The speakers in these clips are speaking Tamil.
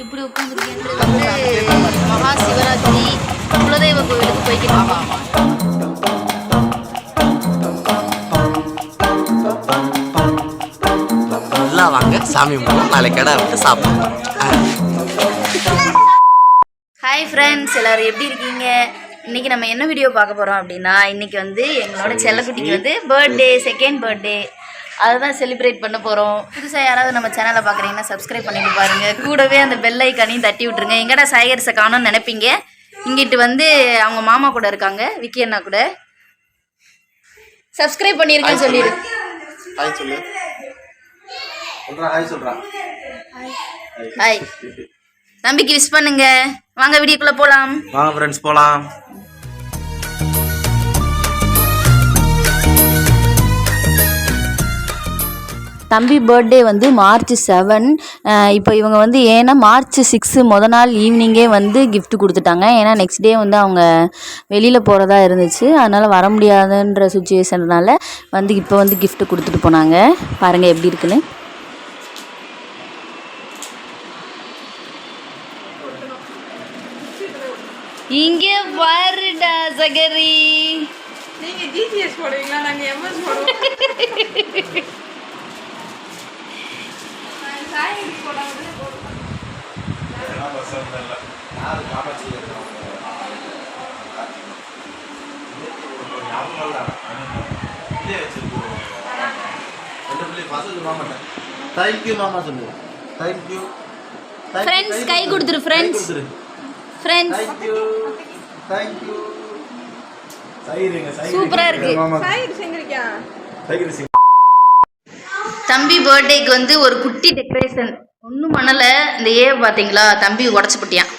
இப்படி உட்காந்துருக்கேன் வந்து மகா சிவராத்திரி குலதெய்வ கோவிலுக்கு இருக்கோம். நல்லா வாங்க. சாமி கும்பிடுவோம் நாளைக்கு கடை விட்டு சாப்பிடுவோம் ஹாய் ஃப்ரெண்ட்ஸ் எல்லாரும் எப்படி இருக்கீங்க? இன்னைக்கு நம்ம என்ன வீடியோ பார்க்க போகிறோம் அப்படின்னா இன்னைக்கு வந்து எங்களோட செல்லக்குட்டிக்கு வந்து பர்த்டே செகண்ட் பர்த்டே அதை தான் செலிப்ரேட் பண்ண போகிறோம் புதுசாக யாராவது நம்ம சேனலை பார்க்குறீங்கன்னா சப்ஸ்கிரைப் பண்ணிட்டு பாருங்க. கூடவே அந்த பெல் ஐக்கானையும் தட்டி விட்ருங்க எங்கடா சாயர்ஸை காணோம்னு நினைப்பீங்க? இங்கிட்டு வந்து அவங்க மாமா கூட இருக்காங்க விக்கி அண்ணா கூட. சப்ஸ்கிரைப் பண்ணியிருக்கேன்னு சொல்லிடு ஹாய் சொல்லு ஹாய் நம்பிக்கை விஷ் பண்ணுங்க. வாங்க வீடியோக்குள்ளே போகலாம் வாங்க ஃப்ரெண்ட்ஸ் போலாம். தம்பி பர்த்டே வந்து மார்ச் செவன் இப்போ இவங்க வந்து ஏன்னா மார்ச் சிக்ஸு முத நாள் ஈவினிங்கே வந்து gift கொடுத்துட்டாங்க. ஏன்னா நெக்ஸ்ட் டே வந்து அவங்க வெளியில் போகிறதா இருந்துச்சு. அதனால் வர முடியாதுன்ற சுச்சுவேஷன்னால வந்து இப்போ வந்து gift கொடுத்துட்டு போனாங்க. பாருங்கள் எப்படி இருக்குன்னு. இங்கே பாருடா சகரி நீங்க ஜிடிஎஸ் போடுவீங்களா? நாங்க எம்எஸ் போடுவோம் நாங்க சாயங்காலம் போடாமலே போடுவோம் தேங்க்யூ மாமா சொல்லு தேங்க்யூ ஃப்ரெண்ட்ஸ் கை கொடுத்துரு ஃப்ரெண்ட்ஸ் ஃப்ரெண்ட்ஸ் தேங்க்யூ இருக்கு. தம்பி பர்த்டேக்கு வந்து ஒரு குட்டி டெக்கரேஷன் ஒன்றும் பண்ணலை. இந்த ஏ பார்த்தீங்களா தம்பி உடச்சி போட்டியான்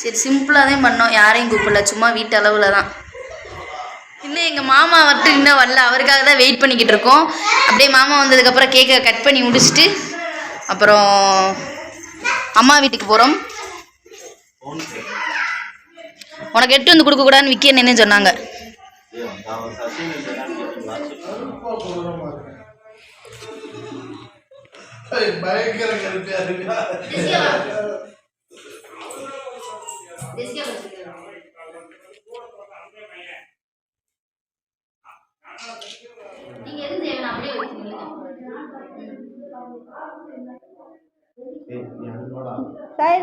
சரி சிம்பிளாக தான் பண்ணோம். யாரையும் கூப்பிடல. சும்மா வீட்டு அளவில் தான். இன்னும் எங்கள் மாமா வந்துட்டு இன்னும் வரல. அவருக்காக தான் வெயிட் பண்ணிக்கிட்டு இருக்கோம். அப்படியே மாமா வந்ததுக்கப்புறம் கேக்கை கட் பண்ணி முடிச்சுட்டு அப்புறம் அம்மா வீட்டுக்கு போகிறோம் உனக்கு எட்டு வந்து கொடுக்கக்கூடாதுன்னு விக்கி என்னன்னு சொன்னாங்க? பயங்கர கருப்பியா இருக்கா நீங்க எது தேவை அப்படியே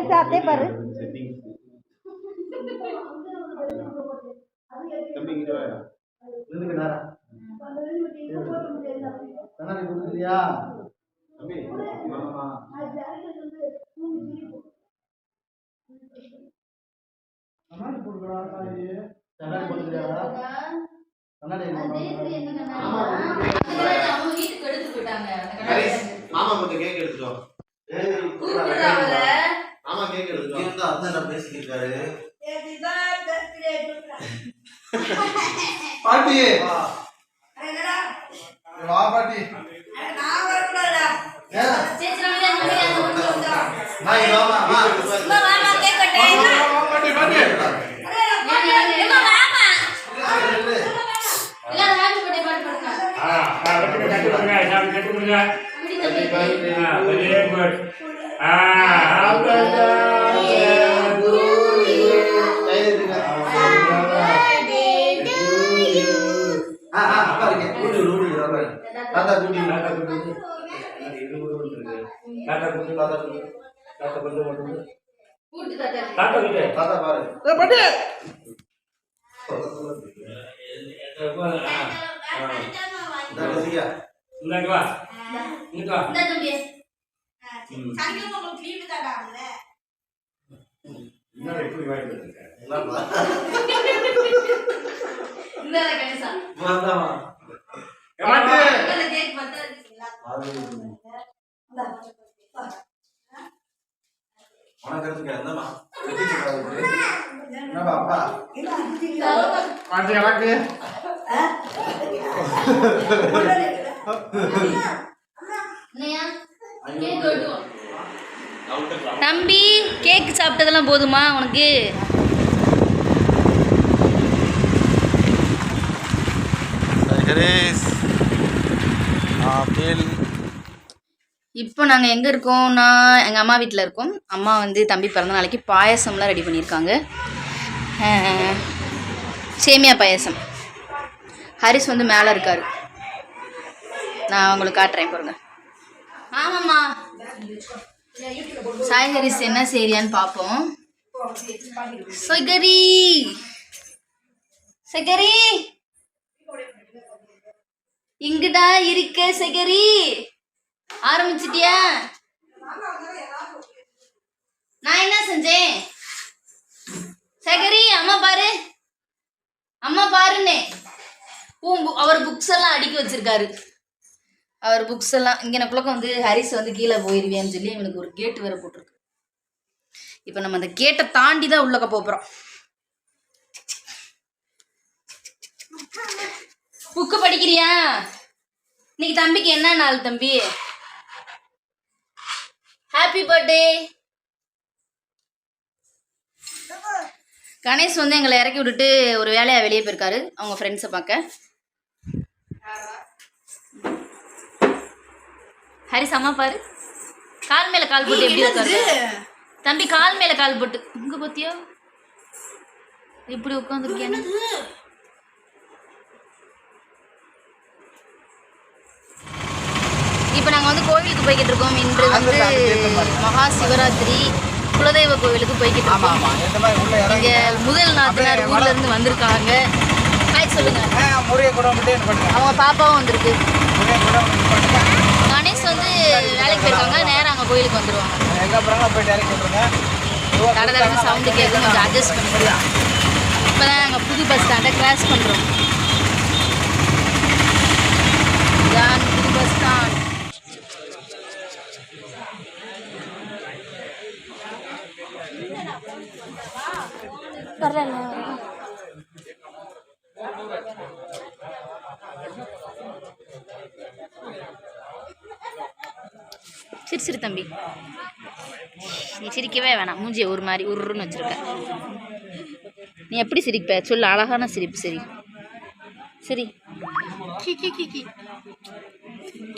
சாத்தே பாரு தம்பி மாமா. கொஞ்சம் கேக் எடுத்துட்டோ மாமா கேக் எடுத்துட்டோம் இருந்தா அதான் நான் பேசிக்கிட்டாரு பாட்டி. இருக்கு. தாத்தா கூட்டி. தாத்தா கூட்டி. தாத்தா கூட்டி விடு. தாத்தா பாரு பாட்டி இந்தா. வெட்டி போடாது. என்னப்பா, அப்பா? பாட்டி, எனக்கு? தம்பி கேக் சாப்பிட்டதெல்லாம் போதுமா உனக்கு? கணேஷ். ஆப்பிள் இப்போ நாங்கள் எங்கே இருக்கோம்னா எங்கள் அம்மா வீட்டில் இருக்கோம். அம்மா வந்து தம்பி பிறந்த நாளைக்கு பாயசம்லாம் ரெடி பண்ணியிருக்காங்க. சேமியா பாயசம். ஹரிஸ் வந்து மேலே இருக்கார். நான் உங்களுக்கு காட்டுறேன் பாருங்க. ஆமாம்மா. சாய் ஹரிஸ் என்ன செய்யான்னு பார்ப்போம் சகரி. சகரி. இங்குடா இருக்க சகரி? ஆரம்பிச்சிட்டியா? நான் என்ன செஞ்சேன்? சகரி அம்மா பாரு. அம்மா பாருன்னே. அவர் புக்ஸ் எல்லாம் அடுக்கி வச்சிருக்காரு. அவர் புக்ஸ் எல்லாம் இங்கே குழக்கம் வந்து ஹரிஸ் வந்து கீழே போயிருவியான்னு சொல்லி இவனுக்கு ஒரு கேட்டு வேற போட்டிருக்கு. இப்போ நம்ம அந்த கேட்டை தாண்டி தான் உள்ளக்க போகிறோம் புக்கு படிக்கிறியா? இன்னைக்கு தம்பிக்கு என்ன நாள் தம்பி? ஹாப்பி பர்த்டே கணேஷ் வந்து எங்களை இறக்கி விட்டுட்டு ஒரு வேலையா வெளியே போயிருக்காரு. அவங்க ஃப்ரெண்ட்ஸை பார்க்க. ஹரிஸ் அம்மா பாரு. கால் மேல கால் போட்டு எப்படி உட்காரு தம்பி கால் மேல கால் போட்டு. இங்க பாத்தியா? இப்படி உட்காந்துருக்கேன்னு இப்போ நாங்கள் வந்து கோவிலுக்கு போய்கிட்டு இருக்கோம் இன்று வந்து மகா சிவராத்திரி குலதெய்வ கோவிலுக்கு போய்கிட்டு இருக்கோம் இங்க முதல் நாத்தனார் ஊர்ல இருந்து வந்திருக்காங்க. ஹாய் சொல்லுங்க. அவங்க பாப்பாவும் வந்திருக்கு. கணேஷ் வந்து வேலைக்கு போயிருக்காங்க. நேரா அங்க கோயிலுக்கு வந்துருவாங்க. தட தடவை சவுண்டு கேட்கும் கொஞ்சம் அட்ஜஸ்ட் பண்ணிக்கலாம். இப்போதான் நாங்கள் புது பஸ் ஸ்டாண்டை கிராஸ் பண்ணுறோம் இதான் புது பஸ் ஸ்டாண்ட் சிரி சிரி தம்பி. நீ சிரிக்கவே வேணாம். மூஞ்சியை ஒரு மாதிரி உருன்னு வச்சிருக்க. நீ எப்படி சிரிப்ப? சொல்லு அழகான சிரிப்பு சரி. சரி.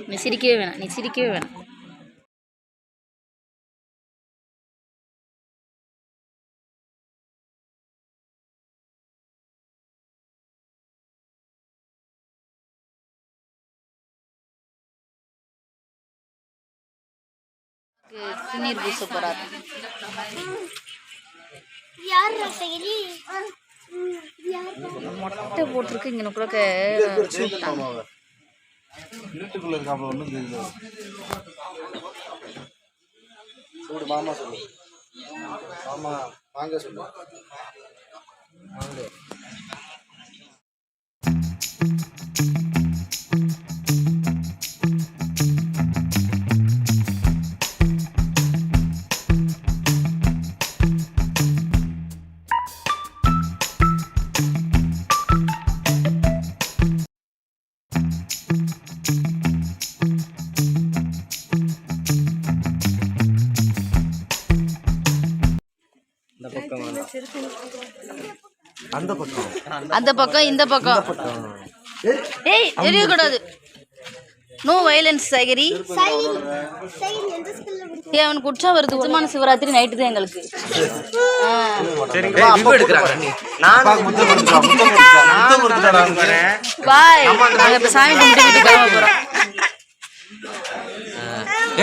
நீ சிரிக்கவே வேணாம். நீ சிரிக்கவே வேணாம். சின்னீர் பூச போறாரு. முட்டை போட்டிருக்கு இங்கே குழக்க வீட்டுக்குள்ள இருக்காப்புல ஒன்றும் தெரியல சூடு மாமா சொல்லு. மாமா வாங்க சொல்லு. வாங்க இந்த பக்கம் அந்த பக்கம். அந்த பக்கம் இந்த பக்கம். ஏய் தெரியக்கூடாது நோ வயலன்ஸ் சைகரி ஏ அவனுக்கு உற்சா வருது. உச்சமான சிவராத்திரி நைட்டு தான் எங்களுக்கு. பாய் நாங்கள் இப்போ சாமி கும்பிட்டு வீட்டுக்கு கிளம்ப போகிறோம்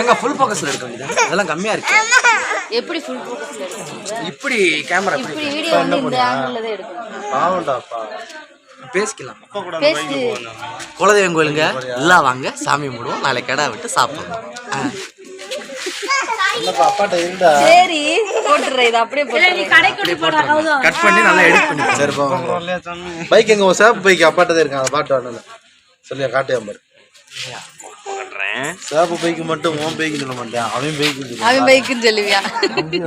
எங்க ஃபுல் ஃபோக்கஸ்ல வேண்டியது அதெல்லாம் கம்மியா இருக்கு. எப்படி ஃபுல் ஃபோக்கஸ் இப்படி கேமரா இப்படி வீடியோ வந்து இந்த ஆங்கிளில் தான் எடுக்கணும். பாவண்டாப்பா பேசிக்கலாம். பேசு. குலதெய்வம் கோயிலுங்க. எல்லாம் வாங்க. சாமி கும்பிடுவோம். நாளைக்கு கடை விட்டு சாப்பிடுவோம். சரி போட்டுறேன் இது அப்படியே போட்டுறேன் கட் பண்ணி நல்லா எடிட் பண்ணி சரிப்பா பைக் எங்க பைக் அப்பாட்டதே இருக்கான். பாட்டு வரல சொல்லியா காட்டு பாரு சேப்பு பைக்கு மட்டும் உன் பைக்கு சொல்ல மாட்டேன். அவன் பைக்கு அவன் பைக்குன்னு சொல்லுவியா?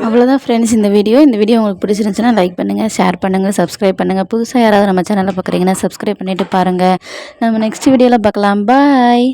அவ்வளோதான் ஃப்ரெண்ட்ஸ் இந்த வீடியோ இந்த வீடியோ உங்களுக்கு பிடிச்சிருந்துச்சுன்னா லைக் பண்ணுங்கள் ஷேர் பண்ணுங்கள் சப்ஸ்கிரைப் பண்ணுங்கள் புதுசாக யாராவது நம்ம சேனலில் பார்க்குறீங்கன்னா சப்ஸ்கிரைப் பண்ணிவிட்டு பாருங்கள் நம்ம நெக்ஸ்ட் வீடியோவில் பார்க்கலாம். பாய்